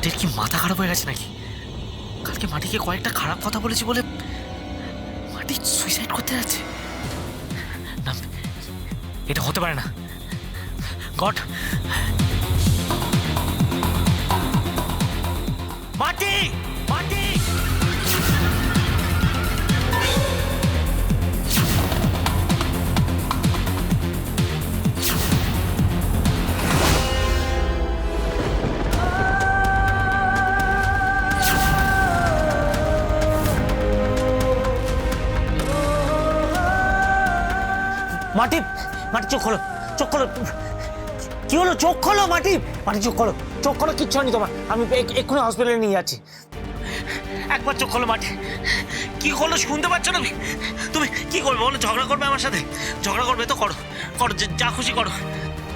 মাটির কি মাথা খারাপ হয়ে গেছে নাকি? কালকে মাটিকে কয়েকটা খারাপ কথা বলেছি বলে মাটি সুইসাইড করতে যাচ্ছে। এটা হতে পারে না। গড! মাটি মাটি চোখ খোলো চোখ খোলো। কি হলো? চোখ খোলো, মাটি। মাটি চোখ খোলো। চোখ খোলো, কিচ্ছু হয়নি তোমার। আমি এক্ষুনি হসপিটালে নিয়ে যাচ্ছি। একবার চোখ খোলো, মাটি। কি হলো শুনতে পাচ্ছ না তুমি? কি করবে বলো? ঝগড়া করবে আমার সাথে? ঝগড়া করবে তো করো। করো, যা- যা খুশি করো।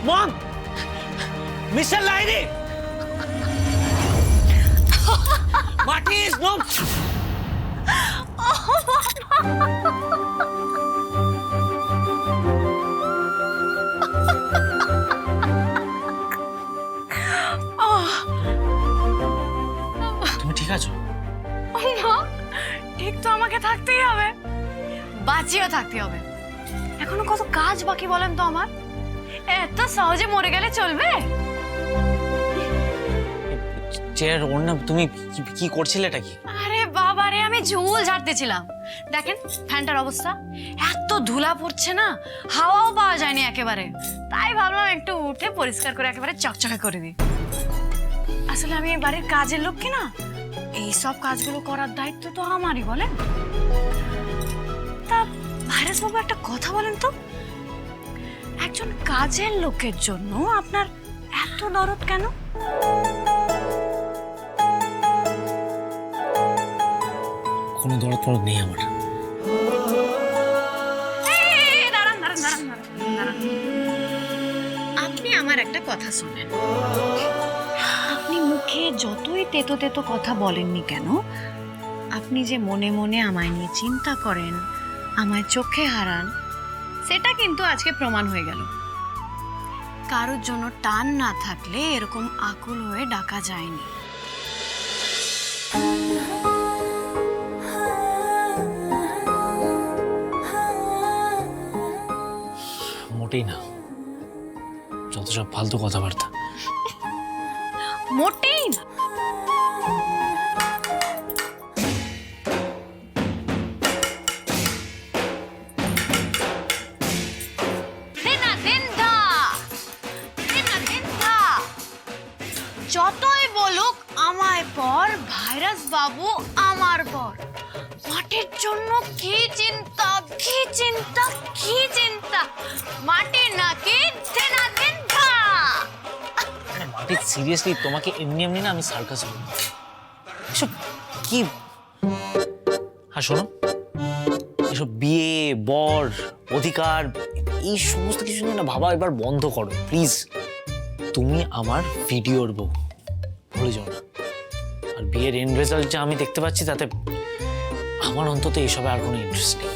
মম! মিস্টার লাইনি মাটি ইজ মা ঠিক তো আমাকে থাকতেই হবে। বাঁচিয়েও থাকতে হবে। এখনও কত কাজ বাকি বলেন তো আমার? এত সহজে মরে গেলে চলবে? চেয়ার তুমি কি- করছিলে এটা কি? আরে বাবা রে আমি ঝুল ঝাড়তেছিলাম। দেখেন ফ্যানটার অবস্থা। এত ধুলা পড়ছে না হাওয়াও পাওয়া যায়নি একেবারে। তাই ভাবলাম একটু উঠে পরিষ্কার করে একেবারে চকচকে করে দিই। আসলে আমি এই বাড়ির কাজের লোক কি না? এই সব কাজগুলো করার দায়িত্ব তো আমারই বলেন। তা ভাইরাস বাবু একটা কথা বলেন তো। একজন কাজের লোকের জন্য আপনার এত দরদ কেন? কোনো দরদ ফরদ নেই আমার। আপনি আমার একটা কথা শুনেন। তেতো তেতো কথা বলেননি কেন? আপনি যে মনে মনে আমায় নিয়ে চিন্তা করেন আমায় চোখে হারান সেটা কিন্তু আজকে প্রমাণ হয়ে গেল। কারোর জন্য টান না থাকলে এরকম আকুল হয়ে ডাকা যায়নি। মোটেই না। যত সব ফালতু কথাবার্তা। মোটেই না। বাবু আমার পর মাটির জন্য কি চিন্তা কি চিন্তা কি চিন্তা? নাকি মাটি সিরিয়াসলি তোমাকে এমনি এমনি না আমি সার্কাস এসব কি? আর শোনো। এসব বিয়ে, বর, অধিকার, এই সমস্ত কিছু নিয়ে না ভাবা এবার বন্ধ করো প্লিজ তুমি আমার ভিডিওর বউ, ভুলে যাও না। আর বিয়ের এন্ড রেজাল্ট যা আমি দেখতে পাচ্ছি তাতে আমার অন্তত এইসবে আর কোনো ইন্টারেস্ট নেই।